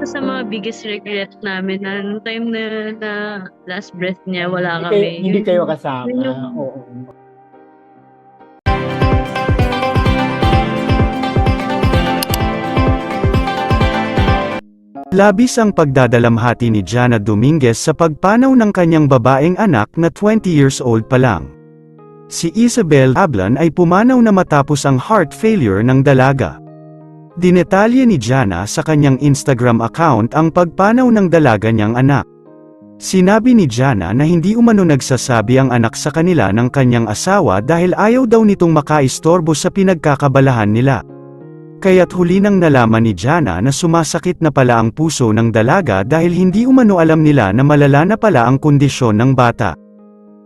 isa sa mga biggest regret namin na nung time na, na last breath niya, wala Hindi, kami. kayo, hindi Yun- kayo kasama. yun yung- Oo. Labis ang pagdadalamhati ni Jana Dominguez sa pagpanaw ng kanyang babaeng anak na 20 years old pa lang. Si Isabel Ablan ay pumanaw na matapos ang heart failure ng dalaga. Dinetalye ni Jana sa kanyang Instagram account ang pagpanaw ng dalaga niyang anak. Sinabi ni Jana na hindi umano nagsasabi ang anak sa kanila ng kanyang asawa dahil ayaw daw nitong makaistorbo sa pinagkakabalahan nila. Kaya't huli nang nalaman ni Jana na sumasakit na pala ang puso ng dalaga dahil hindi umano alam nila na malala na pala ang kondisyon ng bata.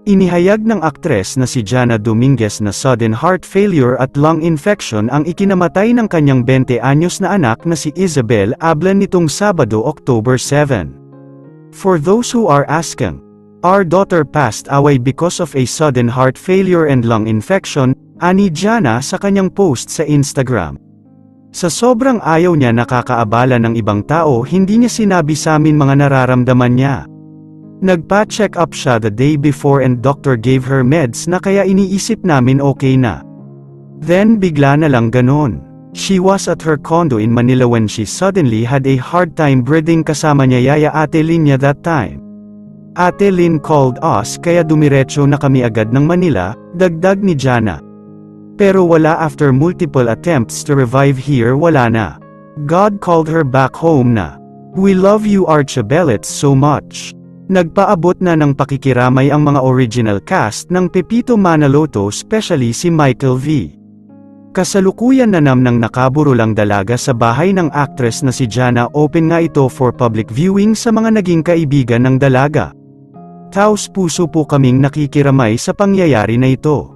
Inihayag ng aktres na si Jana Dominguez na sudden heart failure at lung infection ang ikinamatay ng kanyang 20 anyos na anak na si Isabel Ablan nitong Sabado, October 7. For those who are asking, our daughter passed away because of a sudden heart failure and lung infection, ani Jana sa kanyang post sa Instagram. Sa sobrang ayaw niya nakakaabala ng ibang tao hindi niya sinabi sa amin mga nararamdaman niya. Nagpa-check up siya the day before and doctor gave her meds na kaya iniisip namin okay na. Then bigla na lang ganon. She was at her condo in Manila when she suddenly had a hard time breathing kasama niya yaya Ate Lynn niya that time. Ate Lynn called us kaya dumiretso na kami agad ng Manila, dagdag ni Jana. Pero wala after multiple attempts to revive here wala na. God called her back home na. We love you Archabelets so much. Nagpaabot na ng pakikiramay ang mga original cast ng Pepito Manaloto especially si Michael V. Kasalukuyan na nam ng nakaburulang dalaga sa bahay ng actress na si Jana open nga ito for public viewing sa mga naging kaibigan ng dalaga. Taos puso po kaming nakikiramay sa pangyayari na ito.